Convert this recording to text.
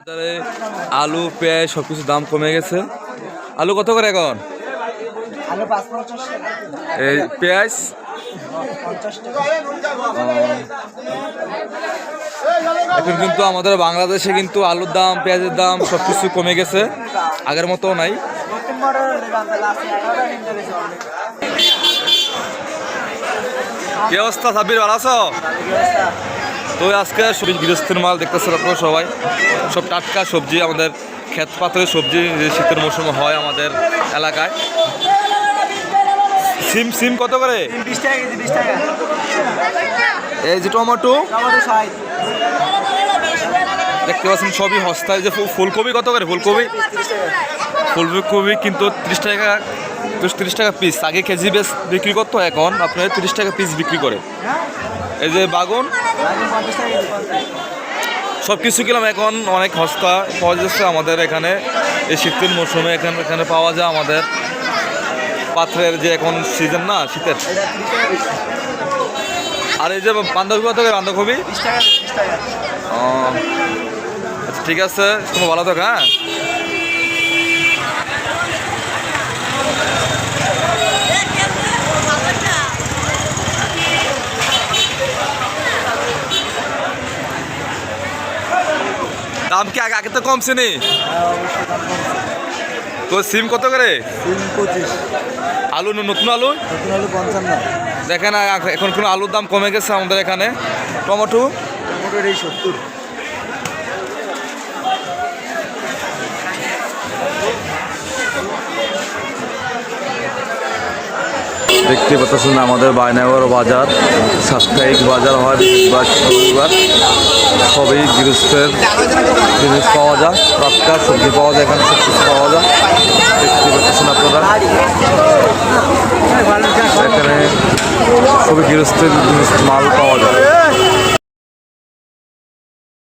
বাজারে আলু পেঁয়াজ সব কিছু দাম কমে গেছে। আলু কত করে এখন? এই পেঁয়াজ? এখন কিন্তু আমাদের বাংলাদেশে কিন্তু আলুর দাম পেঁয়াজের দাম সব কিছু কমে গেছে। আগের মতো নাই। কি অবস্থা সাব্বির ভালো আছো? তো আজকে সবজি গৃহস্থের মাল দেখতেছেন আপনারা সবাই। সব টাটকা সবজি আমাদের ক্ষেত পাত্রের সবজি যে শীতের মৌসুমে হয় আমাদের এলাকায়। সিম সিম কত করে? এই যে টমেটো। দেখতে পাচ্ছেন সবই হস্তায়। যে ফুলকপি কত করে? ফুলকপি? ফুলকপি কিন্তু ত্রিশ টাকা। তিরিশ টাকা পিস আগে কেজি বেশ বিক্রি করতো এখন আপনার তিরিশ টাকা পিস বিক্রি করে। এই যে বাগুন সব কিছু কিলাম এখন অনেক সস্তা পাওয়া যাচ্ছে আমাদের এখানে। এই শীতের মৌসুমে এখানে এখানে পাওয়া যায় আমাদের। পাথরের যে এখন সিজন না শীতের। আর এই যে বাঁধাকপি কত ও, আচ্ছা ঠিক আছে তোমার ভালো থাকো হ্যাঁ? দাম কি আগে আগে তো কমছে নি অবশ্যই দাম কমছে তো সিম কত করে? তিন পঁচিশ। আলু ন- নতুন আলু? নতুন আলু পঞ্চান্ন। দেখেন এখন কোনো আলুর দাম কমে গেছে আমাদের এখানে। টমেটো? টমেটোর এই সত্তর। দেখতে পাচ্ছেন আমাদের বায়নাগর বাজার। সাপ্তাহিক বাজার হয় রবিবার সবই গৃহস্থের জিনিস পাওয়া যায়, টাটকা সবজি পাওয়া যায়, এখানে সব কিছু পাওয়া যায়। দেখতে পাচ্ছেন আপনারা। এখানে সবই গৃহস্থের জিনিস, মাল পাওয়া যায়।